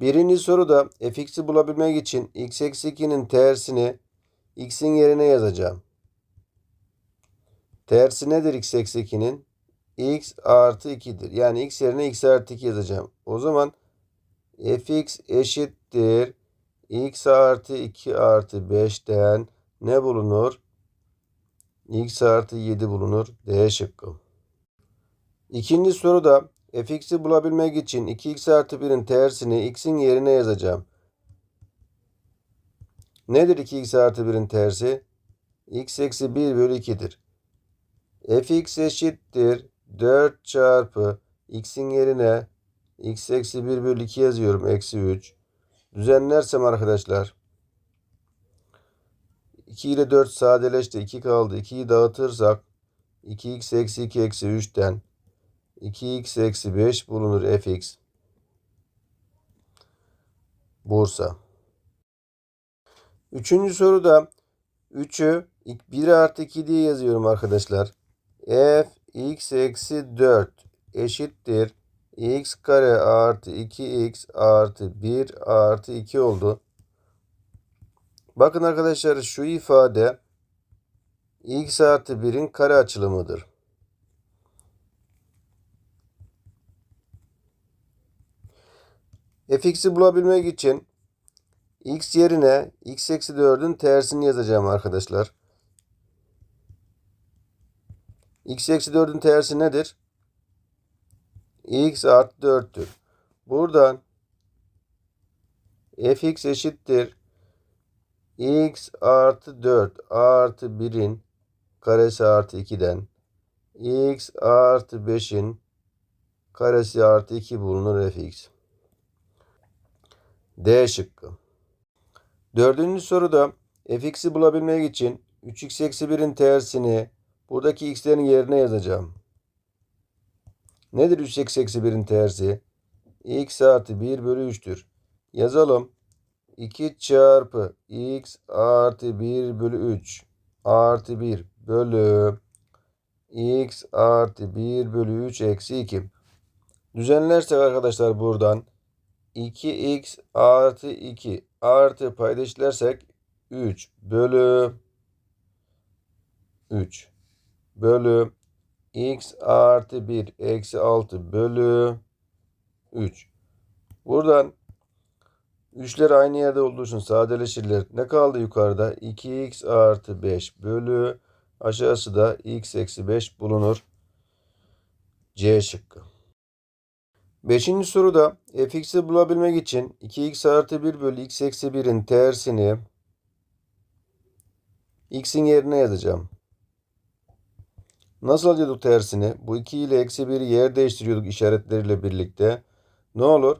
Birinci soruda fx'i bulabilmek için x eksi 2'nin tersini x'in yerine yazacağım. Tersi nedir x eksi 2'nin? x artı 2'dir. Yani x yerine x artı 2 yazacağım. O zaman fx eşittir x artı 2 artı 5'ten ne bulunur? x artı 7 bulunur. D şıkkı. İkinci soruda fx'i bulabilmek için 2x artı 1'in tersini x'in yerine yazacağım. Nedir 2x artı 1'in tersi? x eksi 1 bölü 2'dir. fx eşittir 4 çarpı x'in yerine x eksi 1 bölü 2 yazıyorum. Eksi 3. Düzenlersem arkadaşlar 2 ile 4 sadeleşti. 2 kaldı. 2'yi dağıtırsak 2x eksi 2 eksi 3'ten 2x eksi 5 bulunur fx. Bursa. Üçüncü soruda 3'ü 1 artı 2 diye yazıyorum arkadaşlar. f x eksi 4 eşittir. x kare artı 2x artı 1 artı 2 oldu. Bakın arkadaşlar şu ifade x artı 1'in kare açılımıdır. Fx'i bulabilmek için x yerine x eksi 4'ün tersini yazacağım arkadaşlar. x eksi 4'ün tersi nedir? x artı 4'tür. Buradan fx eşittir x artı 4 artı 1'in karesi artı 2'den x artı 5'in karesi artı 2 bulunur fx. D şıkkı. Dördüncü soruda fx'i bulabilmek için 3x eksi 1'in tersini buradaki x'lerin yerine yazacağım. Nedir 3x eksi 1'in tersi? x artı 1 bölü 3'tür. Yazalım. 2 çarpı x artı 1 bölü 3 artı 1 bölü x artı 1 bölü 3 eksi 2. Düzenlersek arkadaşlar buradan 2x artı 2 artı paydaşlersek 3 bölü 3 bölü x artı 1 eksi 6 bölü 3. Buradan 3'ler aynı yerde olduğu için sadeleşirler. Ne kaldı yukarıda? 2x artı 5 bölü aşağısı da x eksi 5 bulunur. C şıkkı. Beşinci soruda fx'i bulabilmek için 2x artı 1 bölü x eksi 1'in tersini x'in yerine yazacağım. Nasıl alıyorduk tersini? Bu 2 ile eksi 1'i yer değiştiriyorduk işaretleriyle birlikte. Ne olur?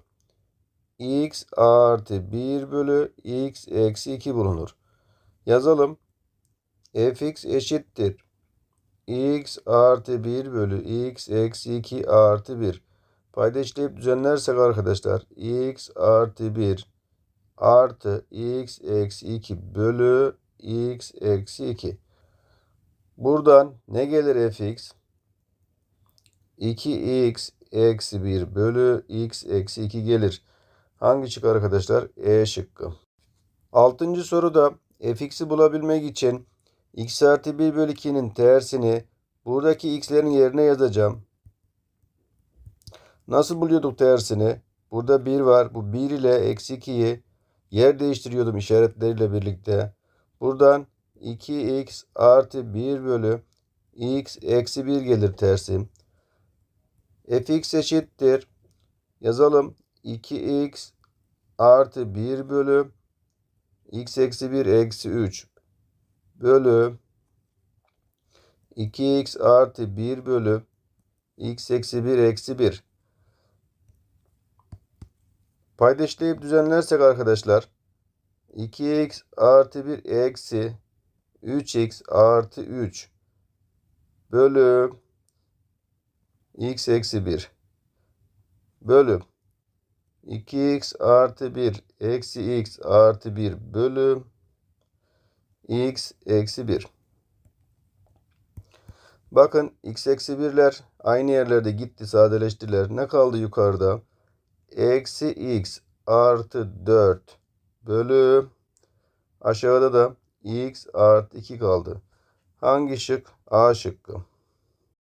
x artı 1 bölü x eksi 2 bulunur. Yazalım. fx eşittir. x artı 1 bölü x eksi 2 artı 1. Payda işleyip düzenlersek arkadaşlar x artı 1 artı x eksi 2 bölü x eksi 2. Buradan ne gelir fx? 2x eksi 1 bölü x eksi 2 gelir. Hangi şık arkadaşlar? E şıkkı. Altıncı soruda fx'i bulabilmek için x artı 1 bölü 2'nin tersini buradaki x'lerin yerine yazacağım. Nasıl buluyorduk tersini? Burada 1 var. Bu 1 ile eksi 2'yi yer değiştiriyordum işaretleriyle birlikte. Buradan 2x artı 1 bölü x eksi 1 gelir tersi. fx eşittir. Yazalım. 2x artı 1 bölü x eksi 1 eksi 3 bölü 2x artı 1 bölü x eksi 1 eksi 1. Payda işleyip düzenlersek arkadaşlar 2x artı 1 eksi 3x artı 3 bölü x eksi 1 bölü 2x artı 1 eksi x artı 1 bölü x eksi 1. Bakın x eksi 1'ler aynı yerlerde gitti sadeleştiler. Ne kaldı yukarıda? Eksi x artı 4 bölü aşağıda da x artı 2 kaldı. Hangi şık? A şıkkı.